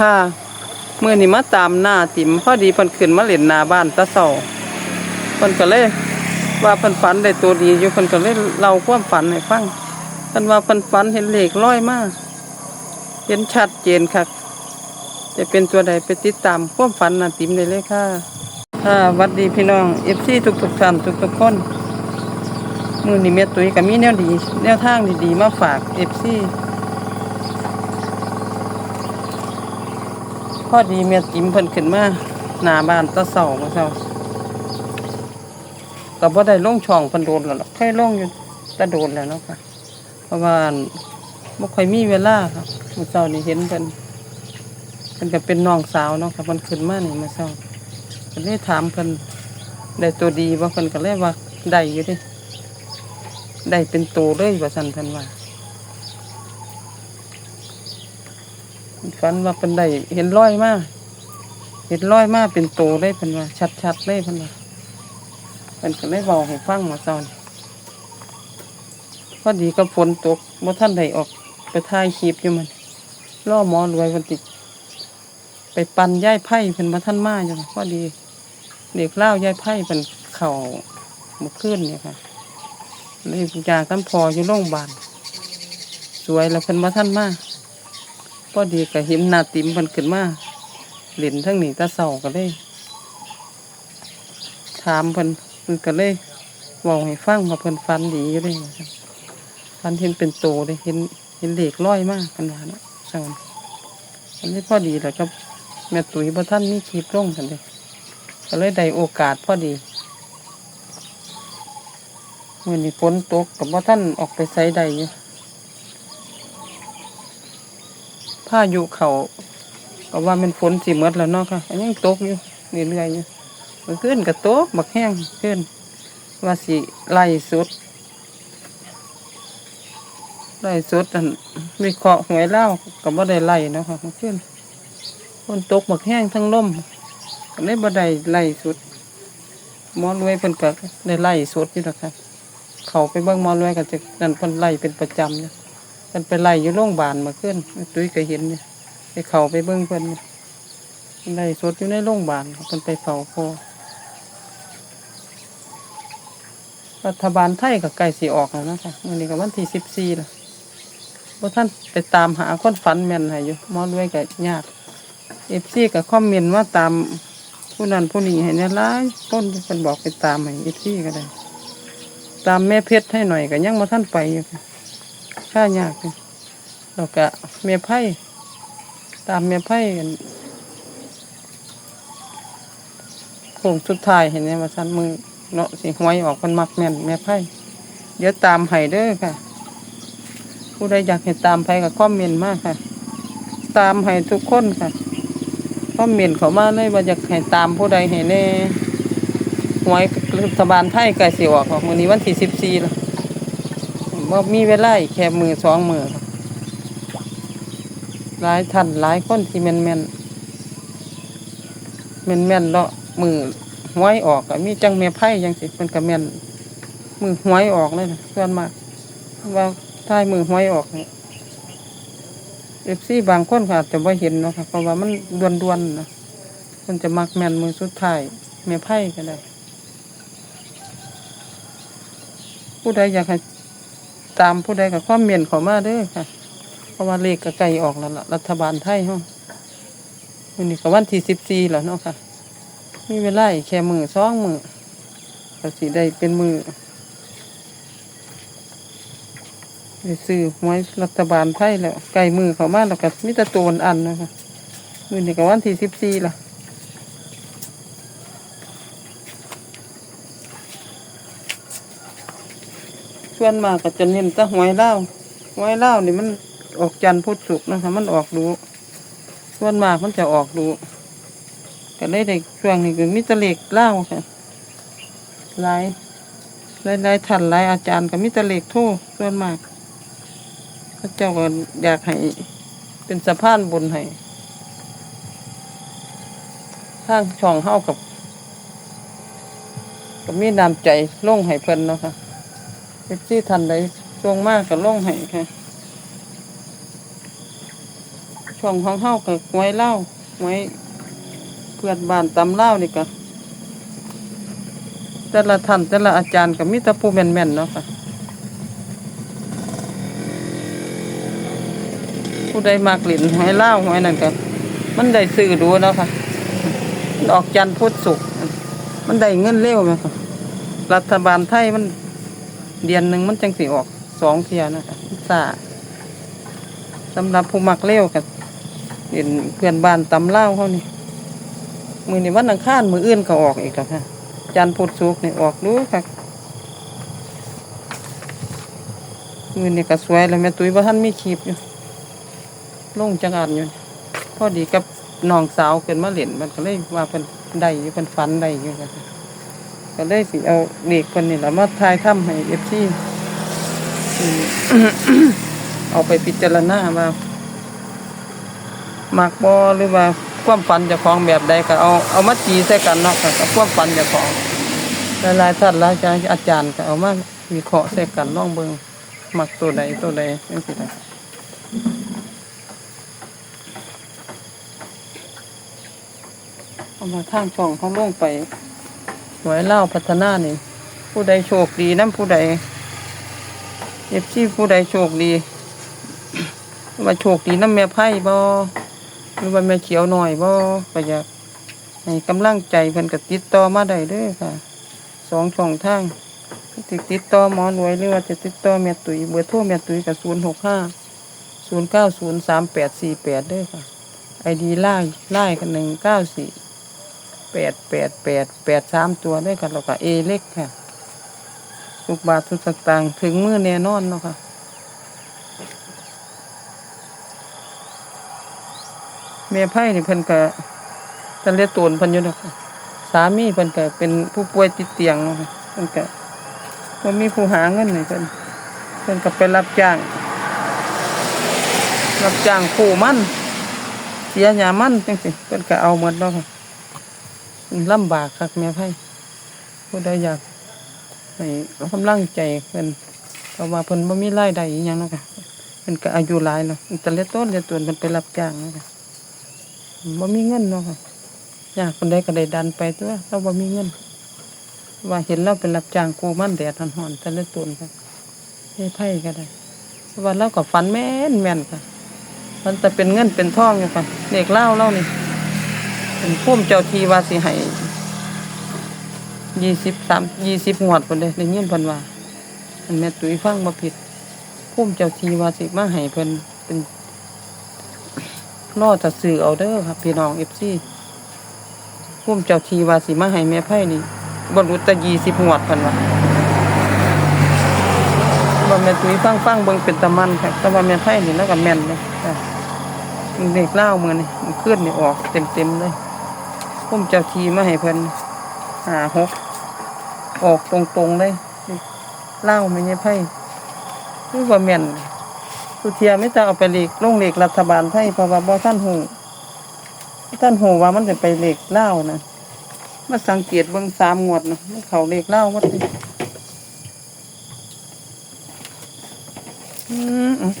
ค่ะมื่อนี้มาตามหน้าติ๋มพอดีเพิ่นขึ้นมาเล่นหน้าบ้านตะเสาเพิ่นก็เลยว่าเพิ่นฝันได้ตัวดีอยู่เพิ่นก็เลยเล่าความฝันให้ฟังเพิ่นว่าเพิ่นฝันเห็นเหลขลอยมาเห็นชัดเจนค่ะจะเป็นตัวใดไปติดตามความฝันหน้าติ๋มได้เลยค่ะค่ะหวัดดีพี่น้อง FC ทุกๆท่านทุกๆคนมือนี้แม่ตุ้ยก็มีแนวดี แนวทางดีๆมาฝาก FC พอดีเมียติ๋มเพิ่นขึ้นมาหน้าบ้านตะเสาเมื่อเช้าก็บ่ได้ลงช่องเพิ่นโดนแล้วล่ะเคยลงอยู่ตะโดนแล้วเนาะค่ะ เพราะว่าบ่ค่อยมีเวลาค่ะเมื่อเช้านี่เห็นเพิ่นเพิ่นก็เป็นน้องสาวเนาะค่ะเพิ่นขึ้นมานี่เมื่อเช้าก็เลยถามเพิ่นได้ตัวดีบ่เพิ่นก็เลยว่าได้อยู่ดิได้เป็นโตเลยว่าซั่นเพิ่นว่า ฝันว่าเป็นได้เห็นร้อยมาก เห็นร้อยมากเป็นโตได้เป็นว่า ชัดๆเลยเป็นว่าเป็นก็เลยบอกให้ฟังมาตอนพอดีก็ฝนตกบ่ท่านใดออกไปถ่ายคลิปอยู่มันล่อหมอรวยวันติดไปปั่นย่ายไผ่เป็นมาท่านมาอยู่พอดี เด็กเล่าย่ายไผ่เป็นเข่าเมื่อคืนเนี่ยค่ะเลยยาตั้พออยู่โรงพยาบาลสวยแล้วเป็นมาท่านมา พอดีก็เห็นนาติมมันขึ้นมาเล่นทั้งนี้ตาเศร้าก็เลยถามเพิ่นเพิ่นก็เลยบอกให้ฟังว่าเพิ่นฟันดีอยู่เลยฟันเห็นเป็นโตเลยเห็นเห็นเหล็กร้อยมากกันว่าเนาะเศร้าอันนี้พอดีแล้วก็แม่ตุ๋ยบ่ท่านมีคลิปลงกันเลยก็เลยได้โอกาสพอดีเมื่อนี้ฝนตกกับว่าท่านออกไปไสใดอยู่ พายุเขาก็ว่ามันฝนสิหมดแล้วเนาะค่ะอันยังตกอยู่เรื่อยๆอยู่มันขึ้นกับตกบักแห้งขึ้น ว่าสิไล่สุดไล่สุดอันวิเคราะห์หวยเล่าก็บ่ได้ไล่เนาะค่ะมันขึ้นฝนตกบักแห้งทั้งลมก็เลยบ่ได้ไล่สุดมอรวยเพิ่นก็ได้ไล่สุดนี่แหละค่ะเขาไปเบิ่งมอรวยก็จะนั่นเพิ่นไล่เป็นประจำเนี่ย มันไปไล่อยู่โรงพยาบาลมาขึ้นตุ้ยก็เห็นเนี่ยไปเขาไปเบิ้งเพิ่นเนี่ยไล่สดอยู่ในโรงพยาบาลเพิ่นไปเฝ้าพอรัฐบาลไทยกับไก่สีออกแล้วนะคะวันนี้ก็วันที่สิบสี่ละพท่านไปตามหาคนฝันแม่นให้อยู่มอด้วยกับยากเอฟซีกับคอมเมนต์ว่าตามผู้นั้นผู้นี้ให้เนี่ยร้ายต้นเป็นบอกไปตามให้เอฟซีก็ได้ ตามแม่เพชรให้หน่อยก็ยังมาท่านไปอยู่ ค่ายากเลยแล้วก็เมียไพ่ตามเมียไพ่กันโค้งสุดท้ายเห็นไหมว่าสันมือเนาะสิหวยออกมันมักแม่นเมียไพ่เดี๋ยวตามให้เด้อค่ะ ผู้ใดอยากให้ตามไปกับคอมเมนต์มากค่ะ ตามให้ทุกคนค่ะคอมเมนต์เขามาเลยว่าอยากให้ตามผู้ใดให้แน่หวยรัฐบาลไทยใกล้สิออกวันนี้วันที่สิบสี่แล้ว บ่มีเวลาแค่มือสองมือครับหลายท่านหลายคนที่แม่นแม่นแม่นแม่นเลาะมือหวยออกก็มีจังเมียไพ่จังสิเป็นก็แม่นมือหวยออกเลยนะส่วนมากว่าท้ายมือหวยออกเนี่ยเอฟซีบางคนก็อาจะไม่เห็นเนาะค่ะเพราะว่ามันดวนดวนๆนะมันจะมักแม่นมือสุดท้ายเมียไพ่ก็ได้ผู้ใดอยากให้ ตามผู้ใดกับความเมียนเขอมาเด้อค่ะ เพราะว่าเลขก็ใกล้ออกแล้วล่ะรัฐบาลไทยห้องวันนี้ก็วันที่สิบสี่แล้วเนาะค่ะ มีเวลาอีกแค่มือสองมือก็สิได้เป็นมือได้ซื้อหวยรัฐบาลไทยแล้วใกล้มือเขามาแล้วก็มิตรตัวอันนะคะวันนี้ก็วันที่สิบสี่ละ ส่วนมากก็จะเน้นต่หวยเล่าหวยเล่านี่มันออกจันทร์พุธศุกร์นะคะมันออกดูส่วนมากมันจะออกดูก็ได้ได้ช่วงนี้ก็มิตรเลขเล่าค่ะหลายหลายหลายท่านหลายอาจารย์ก็มิตรเลขโทษส่วนมากพระเจ้าก็อยากให้เป็นสะพานบุญให้ทางช่องเฮากับก็มีน้ำใจลงให้เพิ่นเนาะค่ะ อฟซีทันใดช่วงมากก็ล่องให้ค่ะ ช่องของเฮาก็หวยเล่าหวยเพื่อนบ้านตำเล่านี่ก็แต่ละท่านแต่ละอาจารย์ก็มีแต่ผู้แม่นๆเนาะค่ะ ผู้ใดมากลิ่นหวยเล่าหวยนั่นก็มันได้ซื้อดูเนาะค่ะมันออกจันทร์พุธศุกร์มันได้เงินเร็วไหมค่ะรัฐบาลไทยมัน เดือนหนึ่งมันจังสิออกสองเทียนะคะสาสำหรับผู้มักเร็วกับเห็นเพื่อนบ้านตำเล่าเขานี่มือนี่วันอังคารมืออื่นก็ออกอีกแล้วค่ะจันทร์พุธศุกนี่ออกดูค่ะมือนี่ก็สวยแล้วแม่ตุ้ยว่าท่านไมีคลิปอยู่ลงจังอันอยู่พอดีกับน้องสาวเกินมาเล่นมันก็เลยว่าเป็นได้อยู่เป็นฝันได้อยู่ก็ ก็เลยสิเอาเด็กคนนี้แหละมาทายถ้ำให้เอฟซีเอาไปพิจารณาว่ามักบอหรือว่าความฝันจะของแบบใดก็เอาเอามาจีใส่กันเนาะค่ะกับความฝันจะของหลายๆท่านหลายอาจารย์ก็เอามาวิเคราะห์ใส่กันลองเบิ่งมักตัวใดตัวใดจังซี่ล่ะเอามาข้างช่องเขาลงไป หวยเล่าพัฒนานี่ ผู้ใดโชคดีน้ำผู้ใดเอฟซีผู้ใดโชคดีว่าโชคดีน้ำแม่ไพ่บ่หรือว่าแม่เขียวหน่อยบ่ก็อยากให้กำลังใจเพิ่นก็ติดต่อมาได้ด้อค่ะสองช่องทางติดติดต่อหมอรวยหรือว่าจะติดต่อแม่ตุ๋ยเบอร์โทรแม่ตุ๋ยกับศูนย์หกห้าศูนย์เก้าศูนย์สามแปดสี่แปดเด้อค่ะไอดีไล่ไล่กันหนึ่งเก้าสี่ แปดแปดแปดแปดสามตัวด้วยกันแล้วก็เอเล็กค่ะทุกบาททุกสตางค์ถึงมือแน่นอนเนาะค่ะแม่ไพ่นี่เพิ่นก็ทะเลตูนเพิ่นอยู่นะค่ะสามีเพิ่นก็เป็นผู้ป่วยติดเตียงเนาะค่ะเพิ่นก็บ่มีผู้หาเงินให้เพิ่นเพิ่นก็ไปรับจ้าง รับจ้างผู้มันเสียหยามันจังซี่เพิ่นก็เอาหมดเนาะค่ะ ลำบากครับแม่ไพ่ผู้ใดอยากให้กำลังใจเพิ่นเพราะว่าเพิ่นบ่มีรายได้อีหยังเนาะค่ะเพิ่นก็อายุหลายแล้วแต่เล็กต้นเล็กตัวเพิ่นไปรับจ้างเนาะค่ะบ่มีเงินเนาะค่ะอยากคนใดก็ได้ดันไปตัวเราบ่มีเงิน ว่าเห็นเราเป็นรับจ้างกูมันแดดร้อนๆแต่เล็กต้นค่ะแม่ไพ่ก็ได้ว่าเราก็ฝันแม่นแม่นค่ะ มันจะเป็นเงินเป็นทองอยู่ค่ะเด็กเล่าเล่านี่ เป็นพุ่มเจ้าทีว่าสิให้ยี่สิบสามยี่สิบงวดคนเลยในเงี้ยพิ่นว่าอันแม่ตุ้ยฟังมาผิดพุ่มเจ้าทีว่าสิมาให้เพิ่นเป็นล่อจะสื่อเอาเด้อครับพี่น้องเอฟซีพุ่มเจ้าทีว่าสิมาให้แม่ไพ่นี่บรรลุต่ยี่สิบงวดพิ่นว่าว่าแม่ตุ้ยฟังฟังเบิ่งเป็นตะมันค่ะแต่ว่าแม่ไพ่นี่แล้วก็แม่นเลยเด็กเล่าเมือนี่มันขึ้นนี่ออกเต็มเต็มๆเลย พุ่มเจ้าทีมาให้เพิ่นหาหกออกตรงๆเลยเล่าไม่ใช่ไพ่คือว่าแม่นสุเทียไม่ต้องเอาไปเลขลงเลขรัฐบาลไทยเพราะว่าบ่ท่านหูท่านหูว่ามันจะไปเลขเล่านะมาสังเกตเบิ่งสามงวดนะมันเขาเลขเล่าวัดอืมอืม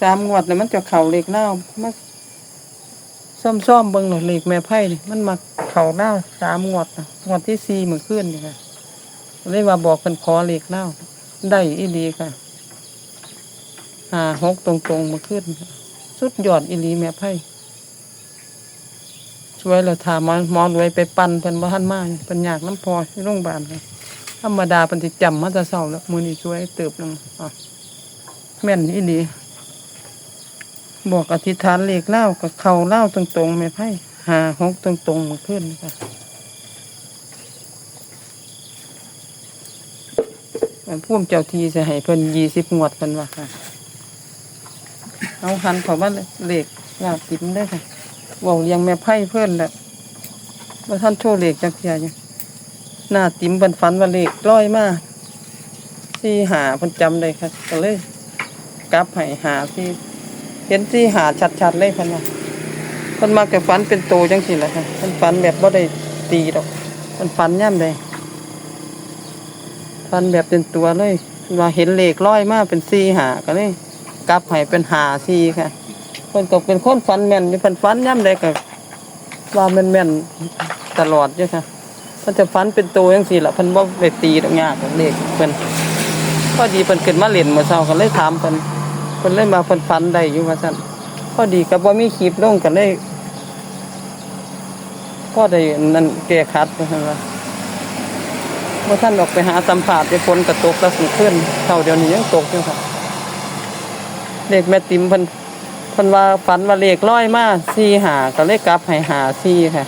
สามงวดแล้วมันจะเข่าเลขเล่ามาซ่อมซ่อมๆเบิ่งหน่อยเลขแม่ไพ่นี่มันมาเข่าเล่าสามงวดนะงวดที่สี่เหมือนขึ้นนี่ค่ะเลยว่าบอกเป็นขอเลขเล่าได้อีดีค่ะหาหกตรงๆมาขึ้นสุดยอดอีลีแม่ไพ่ช่วยเราถามมอนมอนไว้ไปปั่นเพิ่นบ่ทันมาเพิ่นอยากน้ำพอที่โรงพยาบาลค่ะธรรมดาเพิ่นสิจำมาแต่เช้าแล้วมื้อนี้ช่วยเติบหนึงอะแม่นอีหลี บอกอธิษฐานเลขเล่ากับเขาเล่าตรงๆไม่ไพ่หาหกตรงๆมาขึ้นค่ะมันพุ่มเจ้าทีจะให้เพิ่นยี่สิบงวดเพิ่นว่าค่ะ เอาหันเขาว่าเลขลาบติมได้ค่ะเว่าเลี้ยงแม่ไพ่เพื่อนแหละว่าท่านโชว์เลขจักเทียอยู่หน้าติมเพิ่นฝันว่าเลขร้อยมากที่หาเพิ่นจำได้ค่ะ ก็เลยกลับให้หาที่ เห็นที่หาชัดๆเลยพันว่าพันมากับฝันเป็นโตจังสิแหละค่ะพันฝันแบบบ่ได้ตีดอกพันฝันย่ำเลยฝันแบบเป็นตัวเลยว่าเห็นเหลขร้อยมากเป็นสี่หาก็เลยกลับให้เป็นหาสี่ค่ะเพิ่นก็เป็นคนฝันแม่นอยู่พิ่นฝันย่ำใดก็ว่าแม่นแม่นๆตลอดอยู่ค่ะเพิ่นจะฝันเป็นตัวจังซี่ล่ะพิ่นบ่ได้ตีดอกยากกับเลขเพิ่นพอดีเพิ่นขึ้นมาเล่นเมื่อเช้าก็เลยถามเพิ่น พิ่นเลยมาเพิ่นฝันได้อยู่ว่าซั่นพอดีก็บ่มีคลิปลงก็เลยพอได้นั่นแก้ขัดว่าซั่นว่าท่านออกไปหาสัมผัสในฝนกระตกแล้วสูงขึ้นเท่าเดียวนี้ยังตกอยู่ค่ะเลขแม่ติ๋มเพิ่นเพิ่นว่าฝันว่าเลขร้อยมาสี่หาก็เลขกลับให้หาสี่ค่ะ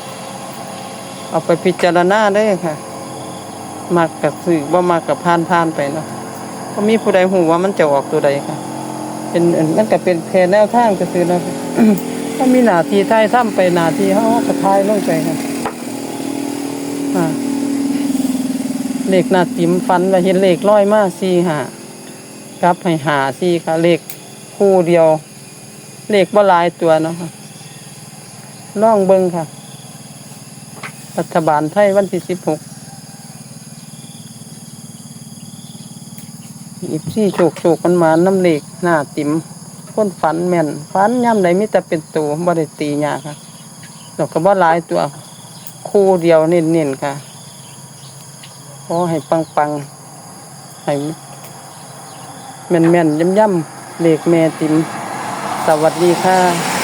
เอาไปพิจารณาได้ค่ะมักกับสื่อว่ามักกับพานพานไปเนาะก็มีผู้ใดหูว่ามันจะออกตัวใดค่ะ เป็นอันมันก็เป็นแค่แนวทางก็คือนะถ้ามีหนาทีท้ายซ้ำไปหนาทีเขาก็ท้ายลงไปค่ะอ่าเลขหน้าติมฟันว่าเห็นเลขร้อยมาสี่หากับให้หาสี่ค่ะ เลขคู่เดียว เลขบ่หลายตัวเนาะค่ะล่องเบิงค่ะ รัฐบาลไทยวันที่สิบหก อีพี่โชคโชคมันมาน้ำเหลขหน้าติ๋มคนฝันแม่นฝันย่ำใดมิแต่เป็นตัวบ่ได้ตียากค่ะดอกก็บ่หลายตัว คู่เดียวเน้นๆค่ะขอให้ปังปังๆให้แม่นแม่นๆย่ำย่ำๆเลขแม่ติมสวัสดีค่ะ